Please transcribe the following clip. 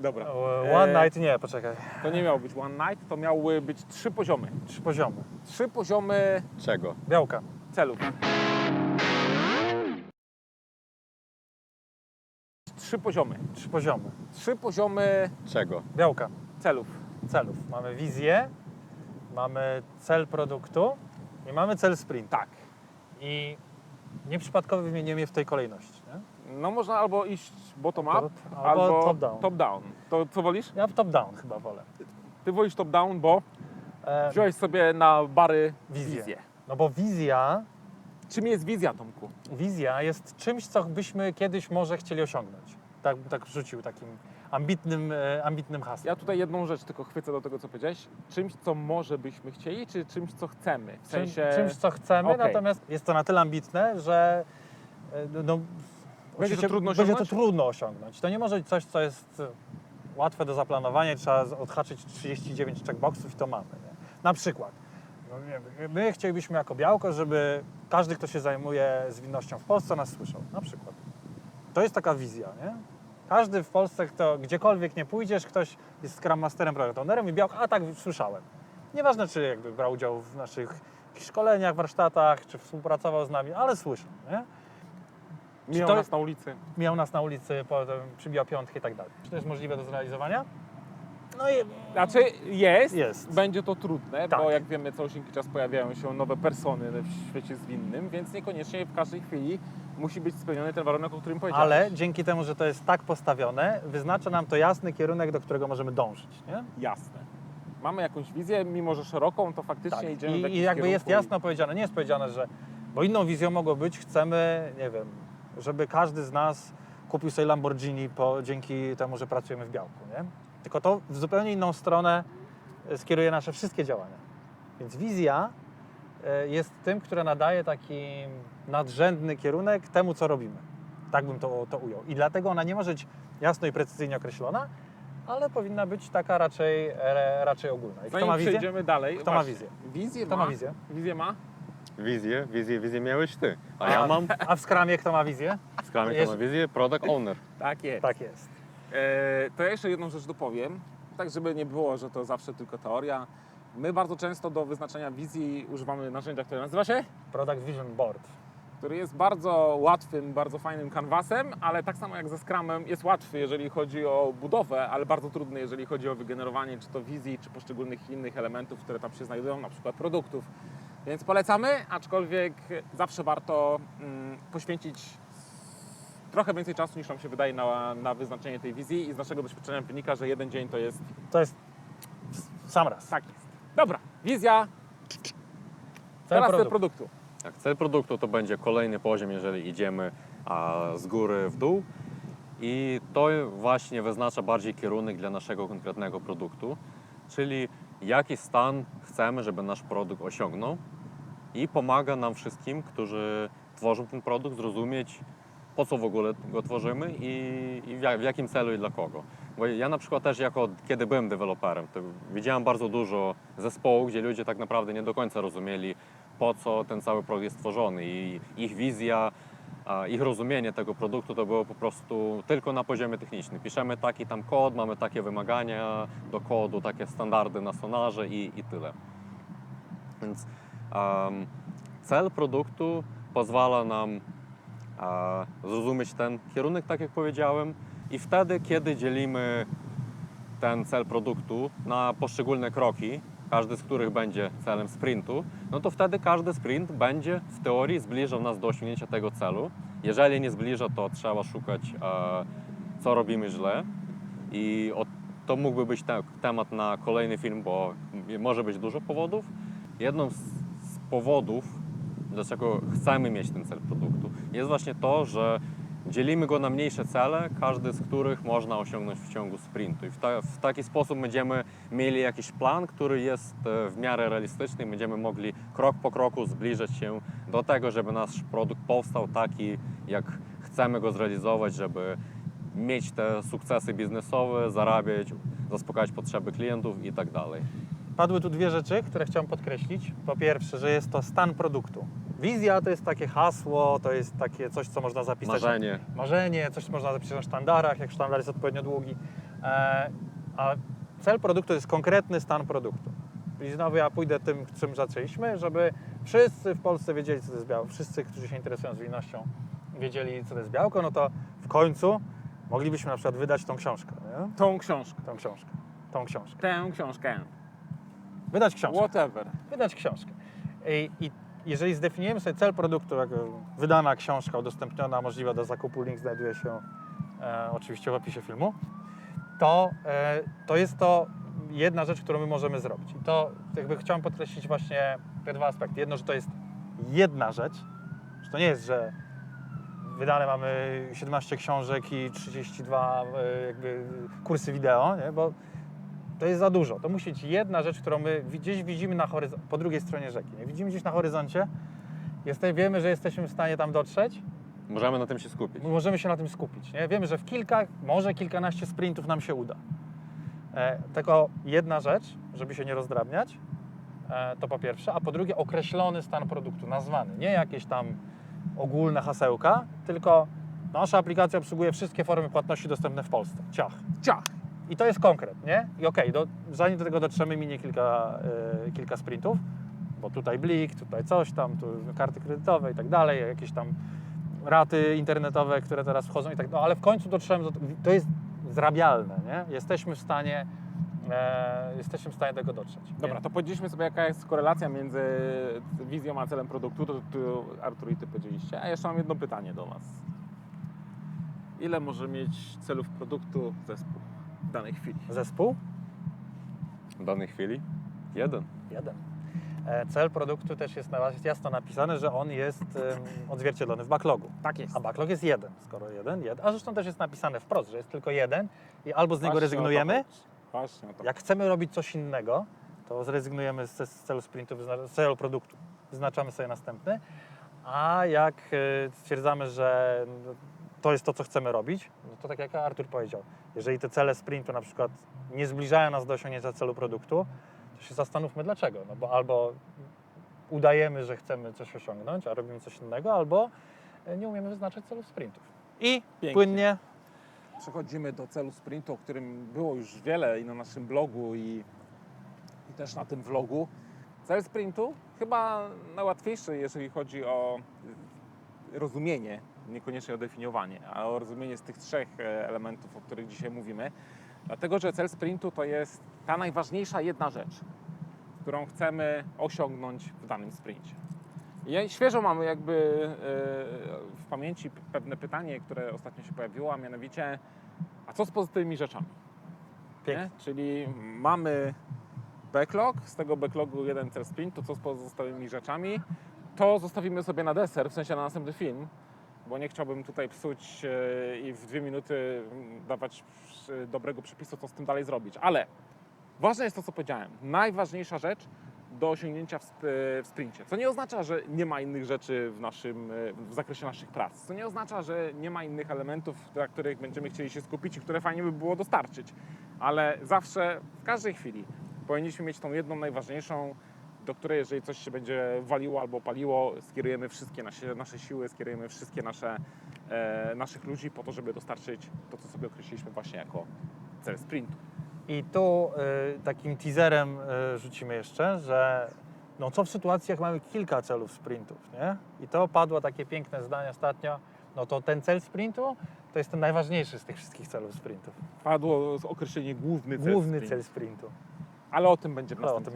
Dobra. One night nie, poczekaj. To nie miało być one night, to miały być trzy poziomy. Trzy poziomy. Trzy poziomy Czego? Białka. celów. Trzy poziomy. Trzy poziomy. Trzy poziomy Czego? Białka. celów. Celów. Mamy wizję, mamy cel produktu i mamy cel sprint. Tak. I nieprzypadkowo wymieniłem je w tej kolejności. No można albo iść bottom up, Top- albo albo top down. top down. To co wolisz? Ja w top down chyba wolę. Ty wolisz top down, bo wziąłeś sobie na bary Wizję. wizję. no bo wizja, Czym jest wizja, Tomku? wizja jest czymś, co byśmy kiedyś może chcieli osiągnąć. Tak, tak rzucił takim ambitnym, e, ambitnym hasłem. Ja tutaj jedną rzecz tylko chwycę do tego, co powiedziałeś. Czymś, co może byśmy chcieli, czy czymś, co chcemy? W Czym- sensie... czymś, co chcemy, Okej. natomiast jest to na tyle ambitne, że e, no, oczywiście trudno będzie to trudno osiągnąć. To nie może być coś, co jest e, łatwe do zaplanowania, trzeba odhaczyć 39 checkboxów i to mamy. Nie? Na przykład, no, wiem, my chcielibyśmy jako białko, żeby każdy, kto się zajmuje zwinnością w Polsce, nas słyszał. Na przykład. To jest taka wizja, nie? Każdy w Polsce, kto gdziekolwiek nie pójdziesz, ktoś jest Scrum Masterem, i białko, a tak słyszałem. Nieważne, czy jakby brał udział w naszych szkoleniach, warsztatach, czy współpracował z nami, ale słyszał, nie? Mijał to- nas na ulicy. Mijał nas na ulicy, potem przybijał piątki i tak dalej. Czy to jest możliwe do zrealizowania? No i Znaczy jest, Jest. będzie to trudne, Tak. bo jak wiemy, co osieńki czas pojawiają się nowe persony w świecie zwinnym, więc niekoniecznie w każdej chwili musi być spełniony ten warunek, o którym powiedziałeś. ale dzięki temu, że to jest tak postawione, wyznacza nam to jasny kierunek, do którego możemy dążyć, nie? Jasne. Mamy jakąś wizję, mimo że szeroką, to faktycznie Tak. idziemy w I, jakimś I jakby jest jasno powiedziane, nie jest powiedziane, że bo inną wizją mogło być, chcemy, nie wiem, żeby każdy z nas kupił sobie Lamborghini po, dzięki temu, że pracujemy w białku, nie? Tylko to w zupełnie inną stronę e, skieruje nasze wszystkie działania. Więc wizja e, jest tym, która nadaje taki nadrzędny kierunek temu, co robimy. Tak bym to, to ujął. I dlatego ona nie może być jasno i precyzyjnie określona, ale powinna być taka raczej, e, raczej ogólna. I kto Zanim ma wizję? przejdziemy dalej. Kto ma właśnie, wizję? Wizję Kto ma. ma wizję? Wizję ma. Wizję, wizję, wizję miałeś ty. A ja mam A w Scrumie kto ma wizję? w skramie Jest- to ma wizję Product Owner. Tak jest. Tak jest. E, to ja jeszcze jedną rzecz dopowiem, tak żeby nie było, że to zawsze tylko teoria. My bardzo często do wyznaczenia wizji używamy narzędzia, które nazywa się, Product Vision Board. który jest bardzo łatwym, bardzo fajnym kanwasem, ale tak samo jak ze Scrumem jest łatwy, jeżeli chodzi o budowę, ale bardzo trudny, jeżeli chodzi o wygenerowanie czy to wizji, czy poszczególnych innych elementów, które tam się znajdują, na przykład produktów. Więc polecamy, aczkolwiek zawsze warto mm, poświęcić trochę więcej czasu niż nam się wydaje na, na wyznaczenie tej wizji i z naszego doświadczenia wynika, że jeden dzień to jest To jest sam raz. tak jest. Dobra, wizja, Cel teraz produktu. do produktu. Tak, cel produktu to będzie kolejny poziom, jeżeli idziemy a, z góry w dół. I to właśnie wyznacza bardziej kierunek dla naszego konkretnego produktu, czyli jaki stan chcemy, żeby nasz produkt osiągnął i pomaga nam wszystkim, którzy tworzą ten produkt, zrozumieć, po co w ogóle go tworzymy i, i w, jak, w jakim celu i dla kogo. Bo ja na przykład też jako, kiedy byłem deweloperem, to widziałem bardzo dużo zespołów, gdzie ludzie tak naprawdę nie do końca rozumieli, po co ten cały produkt jest tworzony i ich wizja, ich rozumienie tego produktu to było po prostu tylko na poziomie technicznym. Piszemy taki tam kod, mamy takie wymagania do kodu, takie standardy na sonarze i, i tyle. Więc cel produktu pozwala nam e, zrozumieć ten kierunek, tak jak powiedziałem, i wtedy, kiedy dzielimy ten cel produktu na poszczególne kroki, każdy z których będzie celem sprintu, no to wtedy każdy sprint będzie w teorii zbliżał nas do osiągnięcia tego celu. Jeżeli nie zbliża, to trzeba szukać, e, co robimy źle. I o, to mógłby być te, temat na kolejny film, bo może być dużo powodów. Jedną z, z powodów, dlaczego chcemy mieć ten cel produktu, jest właśnie to, że dzielimy go na mniejsze cele, każdy z których można osiągnąć w ciągu sprintu. I w, ta, w taki sposób będziemy mieli jakiś plan, który jest e, w miarę realistyczny i będziemy mogli krok po kroku zbliżać się do tego, żeby nasz produkt powstał taki, jak chcemy go zrealizować, żeby mieć te sukcesy biznesowe, zarabiać, zaspokajać potrzeby klientów i tak dalej. Padły tu dwie rzeczy, które chciałem podkreślić. Po pierwsze, że jest to stan produktu. Wizja to jest takie hasło, to jest takie coś, co można zapisać. Marzenie. Marzenie, coś, co można zapisać na sztandarach, jak sztandar jest odpowiednio długi. E, a cel produktu to jest konkretny stan produktu. Czyli znowu ja pójdę tym, czym zaczęliśmy, żeby wszyscy w Polsce wiedzieli, co to jest białko. Wszyscy, którzy się interesują zwinnością, wiedzieli, co to jest białko, no to w końcu moglibyśmy na przykład wydać tą książkę. Nie? Tą książkę. Tą książkę. Tą książkę. Tę książkę. Wydać książkę. Whatever. wydać książkę. I, I jeżeli zdefiniujemy sobie cel produktu, jako wydana książka udostępniona, możliwa do zakupu, link znajduje się e, oczywiście w opisie filmu, to, e, to jest to jedna rzecz, którą my możemy zrobić. I to jakby chciałem podkreślić właśnie te dwa aspekty. Jedno, że to jest jedna rzecz, że to nie jest, że wydane mamy 17 książek i 32 e, jakby kursy wideo, nie? bo to jest za dużo. To musi być jedna rzecz, którą my gdzieś widzimy na horyz- po drugiej stronie rzeki. Nie? Widzimy gdzieś na horyzoncie, jeste, wiemy, że jesteśmy w stanie tam dotrzeć, Możemy na tym się skupić. my możemy się na tym skupić. Nie? Wiemy, że w kilka, może kilkanaście sprintów nam się uda. E, tylko jedna rzecz, żeby się nie rozdrabniać, e, to po pierwsze, a po drugie określony stan produktu, nazwany. Nie jakieś tam ogólne hasełka, tylko nasza aplikacja obsługuje wszystkie formy płatności dostępne w Polsce. Ciach. Ciach. I to jest konkret, nie? I okej, do, zanim do tego dotrzemy, minie kilka, y, kilka sprintów, bo tutaj blik, tutaj coś tam, tu karty kredytowe i tak dalej, jakieś tam raty internetowe, które teraz wchodzą i tak dalej, ale w końcu dotrzemy do to jest zrabialne, nie? Jesteśmy w stanie, e, jesteśmy w stanie tego dotrzeć. Dobra, Nie? to powiedzieliśmy sobie, jaka jest korelacja między wizją a celem produktu, to tu Artur i Ty powiedzieliście. A jeszcze mam jedno pytanie do Was. Ile może mieć celów produktu zespół w danej chwili? Zespół? W danej chwili jeden. Jeden. E, cel produktu też jest na- jasno napisane, że on jest odzwierciedlony w backlogu. Tak jest. A backlog jest jeden, skoro jeden, jeden. A zresztą też jest napisane wprost, że jest tylko jeden i albo z niego Właśnie rezygnujemy. Właśnie jak chcemy robić coś innego, to zrezygnujemy z, celu sprintu, z celu produktu, wyznaczamy sobie następny, a jak e, stwierdzamy, że to jest to, co chcemy robić, no to tak jak Artur powiedział, jeżeli te cele sprintu na przykład nie zbliżają nas do osiągnięcia celu produktu, to się zastanówmy dlaczego, no bo albo udajemy, że chcemy coś osiągnąć, a robimy coś innego, albo e, nie umiemy wyznaczać celów sprintów. I Pięknie. płynnie Przechodzimy do celu sprintu, o którym było już wiele i na naszym blogu, i, i też na tym vlogu. Cel sprintu chyba najłatwiejszy, jeżeli chodzi o rozumienie, niekoniecznie o definiowanie, a o rozumienie z tych trzech e, elementów, o których dzisiaj mówimy. Dlatego, że cel sprintu to jest ta najważniejsza jedna rzecz, którą chcemy osiągnąć w danym sprincie. I świeżo mamy jakby e, w pamięci pewne pytanie, które ostatnio się pojawiło, a mianowicie, a co z pozostałymi rzeczami? Czyli mamy backlog, z tego backlogu jeden cel sprintu, co z pozostałymi rzeczami, to zostawimy sobie na deser, w sensie na następny film, bo nie chciałbym tutaj psuć e, i w dwie minuty mm, dawać e, dobrego przepisu, co z tym dalej zrobić. Ale ważne jest to, co powiedziałem. Najważniejsza rzecz do osiągnięcia w, w sprincie. Co nie oznacza, że nie ma innych rzeczy w, naszym, e, w zakresie naszych prac. Co nie oznacza, że nie ma innych elementów, na których będziemy chcieli się skupić i które fajnie by było dostarczyć. Ale zawsze, w każdej chwili powinniśmy mieć tą jedną najważniejszą, do której jeżeli coś się będzie waliło albo paliło, skierujemy wszystkie nasze, nasze siły, skierujemy wszystkie nasze, e, naszych ludzi po to, żeby dostarczyć to, co sobie określiliśmy właśnie jako cel sprintu. I tu y, takim teaserem y, rzucimy jeszcze, że no co w sytuacji, jak mamy kilka celów sprintów, nie? I to padło takie piękne zdanie ostatnio, no to ten cel sprintu to jest ten najważniejszy z tych wszystkich celów sprintów. Padło określenie główny cel Główny sprintu. cel sprintu. Ale o tym będzie Ale o tym.